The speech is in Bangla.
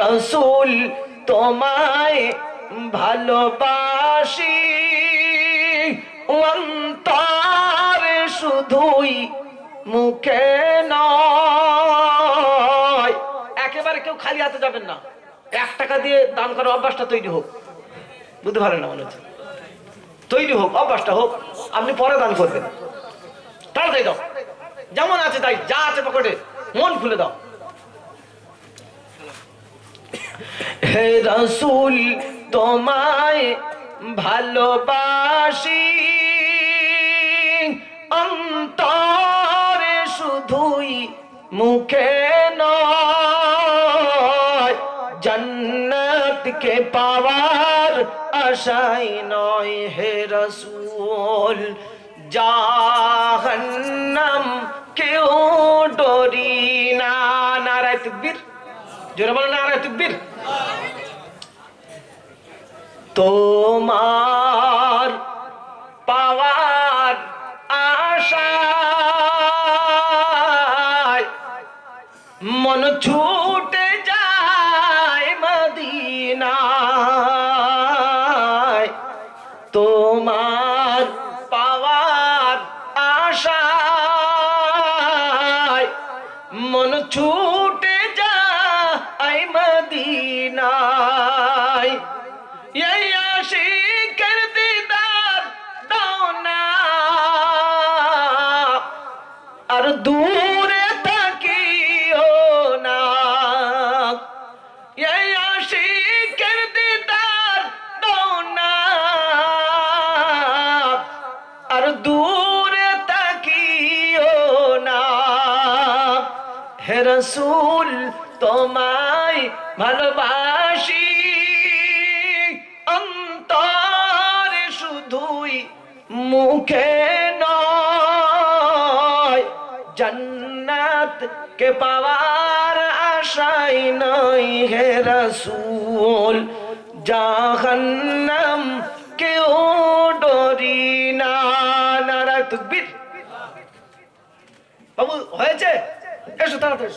রসুল তোমায় ভালোবাসি। অন্তরে শুধুই মুখে নয়। একেবারে কেউ খালি হাতে যাবেন না। এক টাকা দিয়ে দান করার অভ্যাসটা তৈরি হোক। বুঝতে পারেন না মনে হচ্ছে? তৈরি হোক, অভ্যাসটা হোক, আপনি পরে দান করবেন। তাড়াতাড়ি দাও। যেমন আছে তাই, যা আছে পকেটে, মন খুলে দাও। হে রসুল, তোমায় ভালোবাসি। অন্তরে শুধুই মুখে নয়, জন্নতকে পাওয়ার আশাই নয় হে রসুল। জাহান্নাম কেউ ডরি না। নারায় তুকবীর, জোরে বলো, নারায় তুকবীর। তোমার পাওয়ার আশায় মন ছুটে যায় মদিনায়। তোমার পাওয়ার আশায় মন ছুটে আর দূরে থাকিও না। আশিকের দিদার দাও না। আর দূরে থাকিও না। তোমায় ভালোবাসি। মুখে নয়, জন্নাত কে পাওয়ার আশাই নয় হে রসুল। জাহান্নাম কেউ ডরি না নারায় বাবু, হয়েছে? এসো তাড়াতাড়ি।